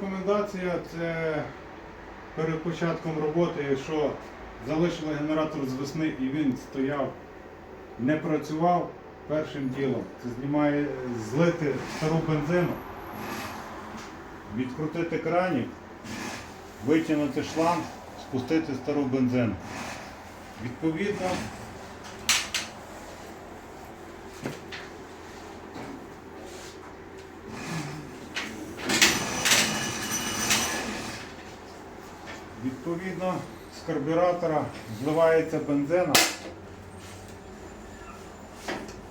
рекомендація це перед початком роботи, якщо залишили генератор з весни і він стояв, не працював, першим ділом це знімає, злити стару бензину, відкрутити кранік, витягнути шланг, спустити стару бензину. Відповідно, Відповідно, з карбюратора зливається бензина,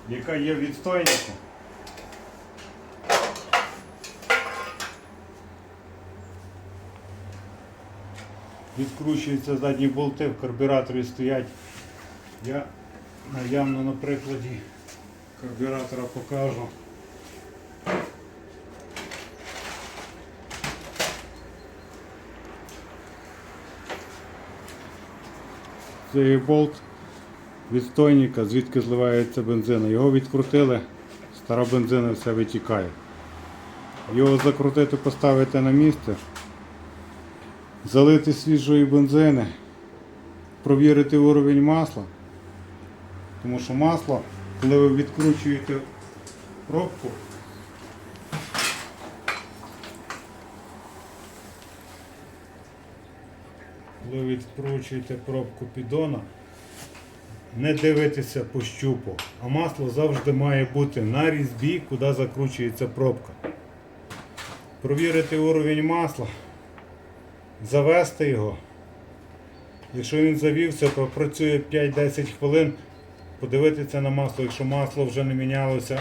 яка є відстойником. Відкручуються задні болти, в карбюраторі стоять. Я наявно на прикладі карбюратора покажу. Це є болт відстойника, звідки зливається бензина. Його відкрутили, стара бензина все витікає. Його закрутити, поставити на місце, залити свіжої бензини, провірити уровень масла. Тому що масло, коли ви відкручуєте пробку, коли відкручуєте пробку піддона, не дивитися по щупу, а масло завжди має бути на різьбі, куди закручується пробка. Провірити уровень масла, завести його. Якщо він завівся, то працює 5-10 хвилин, подивитися на масло, якщо масло вже не мінялося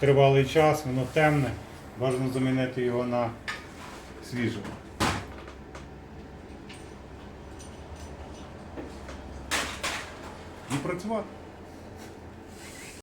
тривалий час, воно темне, бажано замінити його на свіже. І працювати.